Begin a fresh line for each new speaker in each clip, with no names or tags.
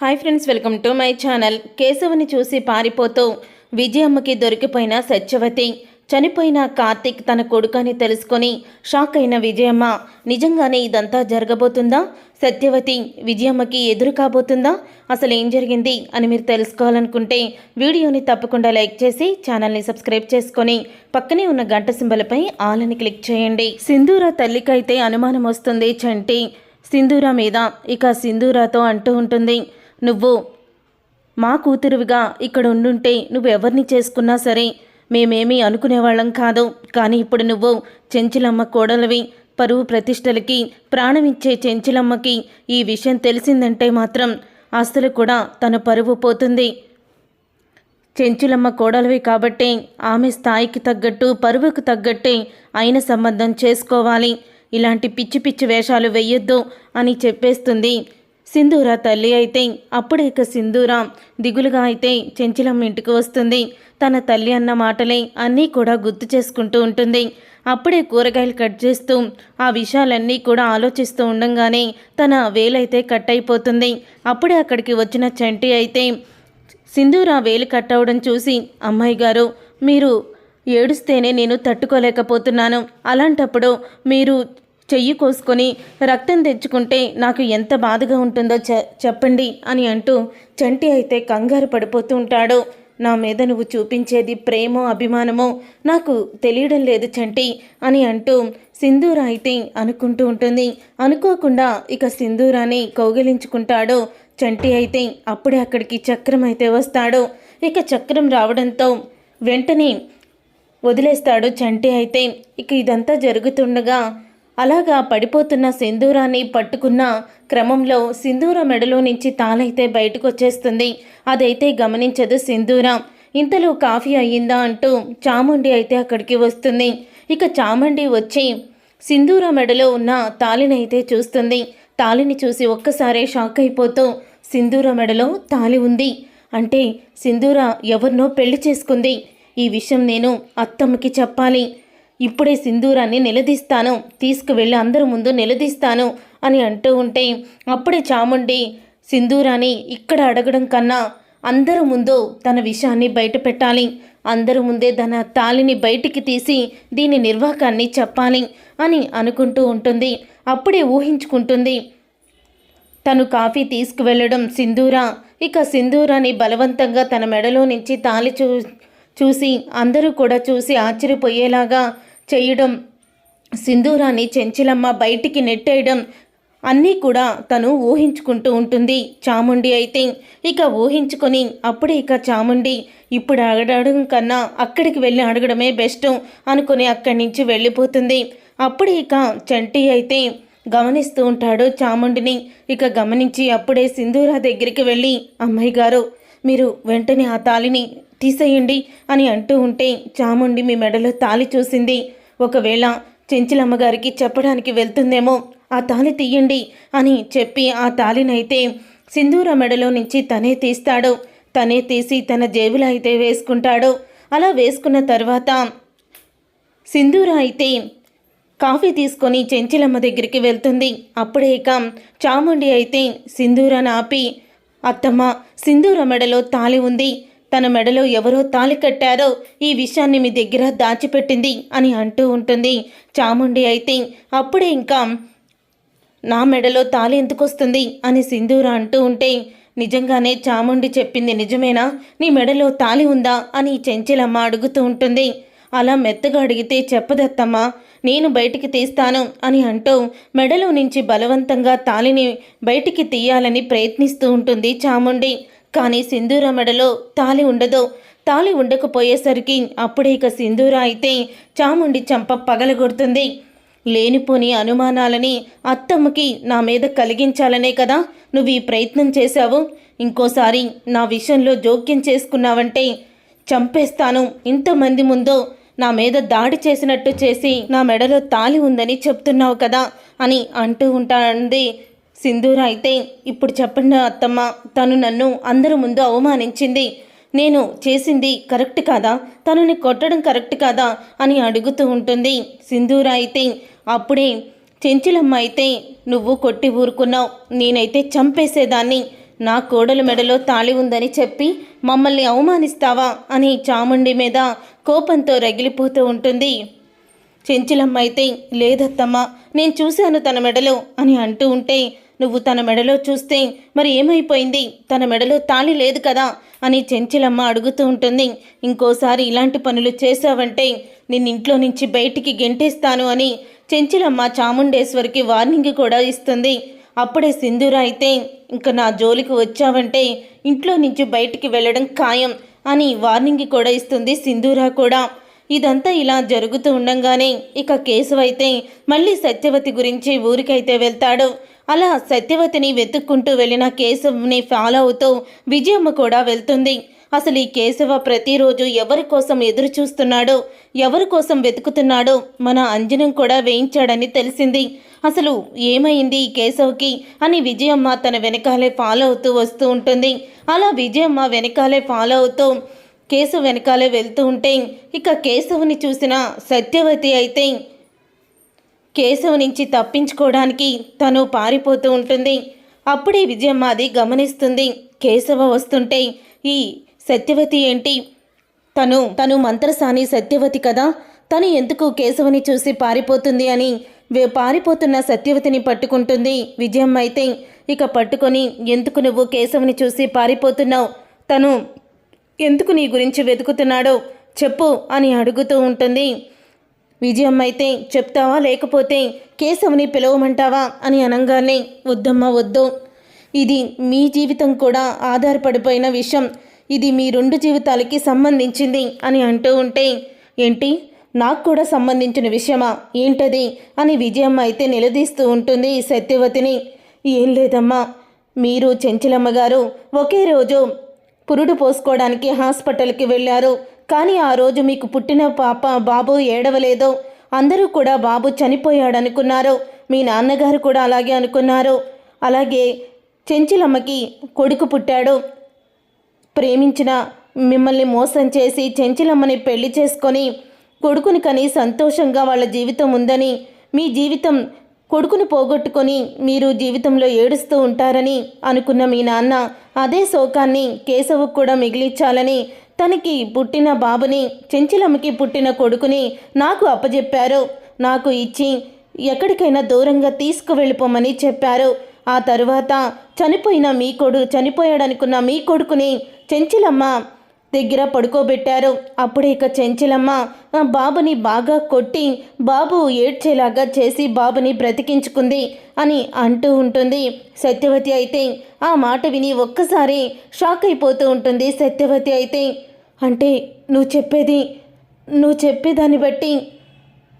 Hi friends welcome to my channel. కేశవుని చూసి పారిపోతూ విజయమ్మకి దొరికిపోయిన సత్యవతి. చనిపోయిన కార్తిక్ తన కొడుకని తెలుసుకొని షాక్ అయిన విజయమ్మ నిజంగానే ఇదంతా జరగబోతుందా? సత్యవతి విజయమ్మకి ఎదురు కాబోతుందా? అసలు ఏం జరిగింది? అని మీరు తెలుసుకోవాలనుకుంటే వీడియోని తప్పకుండా లైక్ చేసి ఛానల్ని సబ్స్క్రైబ్ చేసుకొని పక్కనే ఉన్న గంట సింబలపై ఆల్ అని క్లిక్ చేయండి. సింధూర తల్లికైతే అనుమానం వస్తుంది చంటి. సింధూర మీద ఇక సింధూరతో అంటూ ఉంటుంది. నువ్వు మా కూతురువిగా ఇక్కడ ఉండుంటే నువ్వు ఎవరిని చేసుకున్నా సరే మేమేమీ అనుకునేవాళ్ళం కాదు. కానీ ఇప్పుడు నువ్వు చెంచులమ్మ కోడలివి. పరువు ప్రతిష్టలకి ప్రాణమిచ్చే చెంచులమ్మకి ఈ విషయం తెలిసిందంటే మాత్రం అస్సలు కూడా తన పరువు పోతుంది. చెంచులమ్మ కోడలివి కాబట్టి ఆమె స్థాయికి తగ్గట్టు పరువుకు తగ్గట్టే అయిన సంబంధం చేసుకోవాలి. ఇలాంటి పిచ్చి పిచ్చి వేషాలు వెయ్యొద్దు అని చెప్పేస్తుంది. సింధూర తల్లి అయితే అప్పుడే ఇక సింధూర దిగులుగా అయితే చెంచలం ఇంటికి వస్తుంది. తన తల్లి అన్న మాటలే అన్నీ కూడా గుర్తు చేసుకుంటూ ఉంటుంది. అప్పుడే కూరగాయలు కట్ చేస్తూ ఆ విషయాలన్నీ కూడా ఆలోచిస్తూ ఉండంగానే తన వేలైతే కట్ అయిపోతుంది అప్పుడే అక్కడికి వచ్చిన చంటి అయితే సింధూర వేలు కట్ అవడం చూసి అమ్మాయి గారు మీరు ఏడుస్తేనే నేను తట్టుకోలేకపోతున్నాను. అలాంటప్పుడు మీరు చెయ్యి కోసుకొని రక్తం తెచ్చుకుంటే నాకు ఎంత బాధగా ఉంటుందో చె చెప్పండి అని అంటూ చంటి అయితే కంగారు పడిపోతూ ఉంటాడు. నా మీద నువ్వు చూపించేది ప్రేమో అభిమానమో నాకు తెలియడం లేదు చంటి అని అంటూ సింధూర అయితే అనుకుంటూ ఉంటుంది. అనుకోకుండా ఇక సింధూరాన్ని కౌగిలించుకుంటాడు. చంటి అయితే అప్పుడే అక్కడికి చక్రం అయితే వస్తాడు. ఇక చక్రం రావడంతో వెంటనే వదిలేస్తాడు చంటి అయితే. ఇక ఇదంతా జరుగుతుండగా అలాగా పడిపోతున్న సింధూరాన్ని పట్టుకున్న క్రమంలో సింధూర మెడలో నుంచి తాలైతే బయటకు వచ్చేస్తుంది అదైతే గమనించదు సింధూర. ఇంతలో కాఫీ అయ్యిందా అంటూ చాముండి అయితే అక్కడికి వస్తుంది. ఇక చాముండి వచ్చి సింధూర మెడలో ఉన్న తాళిని అయితే చూస్తుంది. తాళిని చూసి ఒక్కసారే షాక్ అయిపోతూ సింధూర మెడలో తాళి ఉంది. అంటే సింధూర ఎవరినో పెళ్ళి చేసుకుంది. ఈ విషయం నేను అత్తమ్మకి చెప్పాలి. ఇప్పుడే సింధూరాన్ని నిలదీస్తాను. తీసుకువెళ్ళి అందరి ముందు నిలదీస్తాను అని అంటూ ఉంటే అప్పుడే చాముండి సింధూరాన్ని ఇక్కడ అడగడం కన్నా అందరి ముందు తన విషయాన్ని బయట పెట్టాలి. అందరి ముందే తన తాళిని బయటికి తీసి దీని నిర్వాకాన్ని చెప్పాలి అని అనుకుంటూ ఉంటుంది. అప్పుడే ఊహించుకుంటుంది తను కాఫీ తీసుకువెళ్ళడం సింధూరా. ఇక సింధూరాని బలవంతంగా తన మెడలో నుంచి తాళి చూ చూసి అందరూ కూడా చూసి ఆశ్చర్యపోయేలాగా చేయడం సింధూరాన్ని చెంచిలమ్మ బయటికి నెట్టేయడం అన్నీ కూడా తను ఊహించుకుంటూ ఉంటుంది. చాముండి అయితే ఇక ఊహించుకొని అప్పుడే ఇక చాముండి ఇప్పుడు అడగడం కన్నా అక్కడికి వెళ్ళి అడగడమే బెస్ట్ అనుకుని అక్కడి నుంచి వెళ్ళిపోతుంది. అప్పుడే ఇక చంటి అయితే గమనిస్తూ ఉంటాడు చాముండిని. ఇక గమనించి అప్పుడే సింధూరా దగ్గరికి వెళ్ళి అమ్మాయి గారు మీరు వెంటనే ఆ తాళిని తీసేయండి అని అంటూ ఉంటే చాముండి మీ మెడలో తాళి చూసింది. ఒకవేళ చెంచిలమ్మగారికి చెప్పడానికి వెళ్తుందేమో ఆ తాళి తీయండి అని చెప్పి ఆ తాళినైతే సింధూర మెడలో నుంచి తనే తీస్తాడు. తనే తీసి తన జేబులో అయితే వేసుకుంటాడు. అలా వేసుకున్న తర్వాత సింధూర అయితే కాఫీ తీసుకొని చెంచిలమ్మ దగ్గరికి వెళ్తుంది. అప్పుడే ఇక చాముండి అయితే సింధూరను ఆపి అత్తమ్మ సింధూర మెడలో తాళి ఉంది. తన మెడలో ఎవరో తాళి కట్టారో ఈ విషయాన్ని మీ దగ్గర దాచిపెట్టింది అని అంటూ ఉంటుంది. చాముండి అయితే అప్పుడే ఇంకా నా మెడలో తాళి ఎందుకు వస్తుంది అని సింధూర అంటూ ఉంటే నిజంగానే చాముండి చెప్పింది నిజమేనా? నీ మెడలో తాళి ఉందా? అని చెంచిలమ్మ అడుగుతూ ఉంటుంది. అలా మెత్తగా అడిగితే చెప్పదత్తమ్మా నేను బయటికి తీస్తాను అని అంటూ మెడలో నుంచి బలవంతంగా తాళిని బయటికి తీయాలని ప్రయత్నిస్తూ ఉంటుంది చాముండి. కానీ సింధూర మెడలో తాళి ఉండదు. తాళి ఉండకపోయేసరికి అప్పుడే ఇక సింధూర అయితే చాముండి చంప పగలగొడుతుంది. లేనిపోని అనుమానాలని అత్తమ్మకి నా మీద కలిగించాలనే కదా నువ్వు ఈ ప్రయత్నం చేశావు. ఇంకోసారి నా విషయంలో జోక్యం చేసుకున్నావంటే చంపేస్తాను. ఇంతమంది ముందో నా మీద దాడి చేసినట్టు చేసి నా మెడలో తాలి ఉందని చెప్తున్నావు కదా అని అంటూ ఉంటానంది సింధూర అయితే ఇప్పుడు చెప్పండి అత్తమ్మ తను నన్ను అందరి ముందు అవమానించింది. నేను చేసింది కరెక్ట్ కాదా? తనని కొట్టడం కరెక్ట్ కాదా? అని అడుగుతూ ఉంటుంది సింధూర అయితే. అప్పుడే చెంచులమ్మ అయితే నువ్వు కొట్టి ఊరుకున్నావు. నేనైతే చంపేసేదాన్ని. నా కోడలు మెడలో తాళి ఉందని చెప్పి మమ్మల్ని అవమానిస్తావా? అని చాముండి మీద కోపంతో రగిలిపోతూ ఉంటుంది. చెంచులమ్మ అయితే లేదత్తమ్మ నేను చూశాను తన మెడలో అని అంటూ ఉంటే నువ్వు తన మెడలో చూస్తే మరి ఏమైపోయింది? తన మెడలో తాళి లేదు కదా? అని చెంచులమ్మ అడుగుతూ ఉంటుంది. ఇంకోసారి ఇలాంటి పనులు చేశావంటే నిన్నింట్లో నుంచి బయటికి గెంటేస్తాను అని చెంచులమ్మ చాముండేశ్వరికి వార్నింగ్ కూడా ఇస్తుంది. అప్పుడే సింధూర అయితే ఇంకా నా జోలికి వచ్చావంటే ఇంట్లో నుంచి బయటికి వెళ్ళడం ఖాయం అని వార్నింగ్ కూడా ఇస్తుంది సింధూర కూడా. ఇదంతా ఇలా జరుగుతూ ఉండంగానే ఇక కేశవైతే మళ్ళీ సత్యవతి గురించి ఊరికైతే వెళ్తాడు. అలా సత్యవతిని వెతుక్కుంటూ వెళ్ళిన కేశవ్ని ఫాలో అవుతూ విజయమ్మ కూడా వెళ్తుంది. అసలు ఈ కేశవ ప్రతిరోజు ఎవరి కోసం ఎదురు చూస్తున్నాడో ఎవరి కోసం వెతుకుతున్నాడో? మన అంజనం కూడా వేయించాడని తెలిసింది. అసలు ఏమైంది ఈ కేశవ్కి అని విజయమ్మ తన వెనకాలే ఫాలో అవుతూ వస్తూ ఉంటుంది. అలా విజయమ్మ వెనకాలే ఫాలో అవుతూ కేశవ్ వెనకాలే వెళ్తూ ఉంటే ఇక కేశవుని చూసిన సత్యవతి అయితే కేశవ్ నుంచి తప్పించుకోవడానికి తను పారిపోతూ ఉంటుంది. అప్పుడే విజయమ్మ అది గమనిస్తుంది. కేశవ వస్తుంటే ఈ సత్యవతి ఏంటి? తను తను మంత్రసాని సత్యవతి కదా? తను ఎందుకు కేశవుని చూసి పారిపోతుంది అని వే- పారిపోతున్న సత్యవతిని పట్టుకుంటుంది. విజయమ్మ అయితే ఇక పట్టుకొని ఎందుకు నువ్వు కేశవుని చూసి పారిపోతున్నావు? తను ఎందుకు నీ గురించి వెతుకుతున్నాడో చెప్పు అని అడుగుతూ ఉంటుంది. విజయం అయితే చెప్తావా? లేకపోతే కేశవుని పిలవమంటావా? అని అనగానే వద్దమ్మ వద్దు. ఇది మీ జీవితం కూడా ఆధారపడిపోయిన విషయం. ఇది మీ రెండు జీవితాలకి సంబంధించింది అని అంటూ ఉంటే ఏంటి? నాకు కూడా సంబంధించిన విషయమా? ఏంటది? అని విజయమ్మ అయితే నిలదీస్తూ ఉంటుంది సత్యవతిని. ఏం లేదమ్మా. మీరు చెంచలమ్మ గారు ఒకే రోజు పురుడు పోసుకోవడానికి హాస్పిటల్కి వెళ్ళారు. కానీ ఆ రోజు మీకు పుట్టిన పాప బాబు ఏడవలేదో అందరూ కూడా బాబు చనిపోయాడనుకున్నారు. మీ నాన్నగారు కూడా అలాగే అనుకున్నారు. అలాగే చెంచులమ్మకి కొడుకు పుట్టాడు. ప్రేమించిన మిమ్మల్ని మోసం చేసి చెంచులమ్మని పెళ్ళి చేసుకొని కొడుకుని కని సంతోషంగా వాళ్ళ జీవితం ఉందని మీ జీవితం కొడుకుని పోగొట్టుకొని మీరు జీవితంలో ఏడుస్తూ ఉంటారని అనుకున్న మీ నాన్న అదే శోకాన్ని కేశవుకు కూడా మిగిలించాలని తనకి పుట్టిన బాబుని చెంచిలమ్మకి పుట్టిన కొడుకుని నాకు అప్పజెప్పారు. నాకు ఇచ్చి ఎక్కడికైనా దూరంగా తీసుకువెళ్ళిపోమని చెప్పారు. ఆ తరువాత చనిపోయిన మీ కొడు చనిపోయాడనుకున్న మీ కొడుకుని చెంచిలమ్మ దగ్గర పడుకోబెట్టారు. అప్పుడే ఇక చెంచిలమ్మ ఆ బాబుని బాగా కొట్టి బాబు ఏడ్చేలాగా చేసి బాబుని బ్రతికించుకుంది అని అంటూ ఉంటుంది సత్యవతి అయితే. ఆ మాట విని ఒక్కసారి షాక్ అయిపోతూ ఉంటుంది సత్యవతి అయితే. అంటే నువ్వు చెప్పేది నువ్వు చెప్పేదాన్ని బట్టి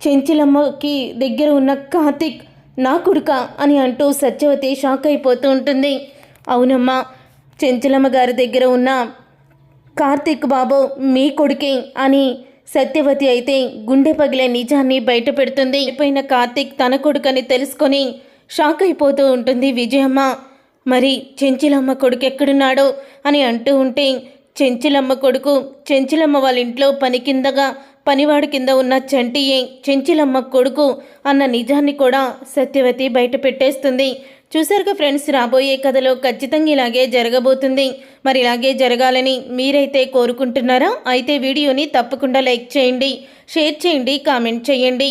చెంచిలమ్మకి దగ్గర ఉన్న కార్తిక్ నా కొడుక అని అంటూ సత్యవతి షాక్ అయిపోతూ ఉంటుంది. అవునమ్మా చెంచలమ్మ గారి దగ్గర ఉన్న కార్తిక్ బాబు మీ కొడుకే అని సత్యవతి అయితే గుండె పగిలే నిజాన్ని బయట పెడుతుంది అయిపోయిన కార్తిక్ తన కొడుకని తెలుసుకొని షాక్ అయిపోతూ ఉంటుంది. విజయమ్మ మరి చెంచిలమ్మ కొడుకు ఎక్కడున్నాడో అని అంటూ ఉంటే చెంచిలమ్మ కొడుకు. చెంచులమ్మ వాళ్ళ ఇంట్లో పని కిందగా పనివాడు కింద ఉన్న చంటియే చెంచిలమ్మ కొడుకు అన్న నిజాన్ని కూడా సత్యవతి బయట పెట్టేస్తుంది. చూసారుగా ఫ్రెండ్స్ రాబోయే కథలో ఖచ్చితంగా ఇలాగే జరగబోతుంది. మరి ఇలాగే జరగాలని మీరైతే కోరుకుంటున్నారా? అయితే వీడియోని తప్పకుండా లైక్ చేయండి షేర్ చేయండి కామెంట్ చేయండి.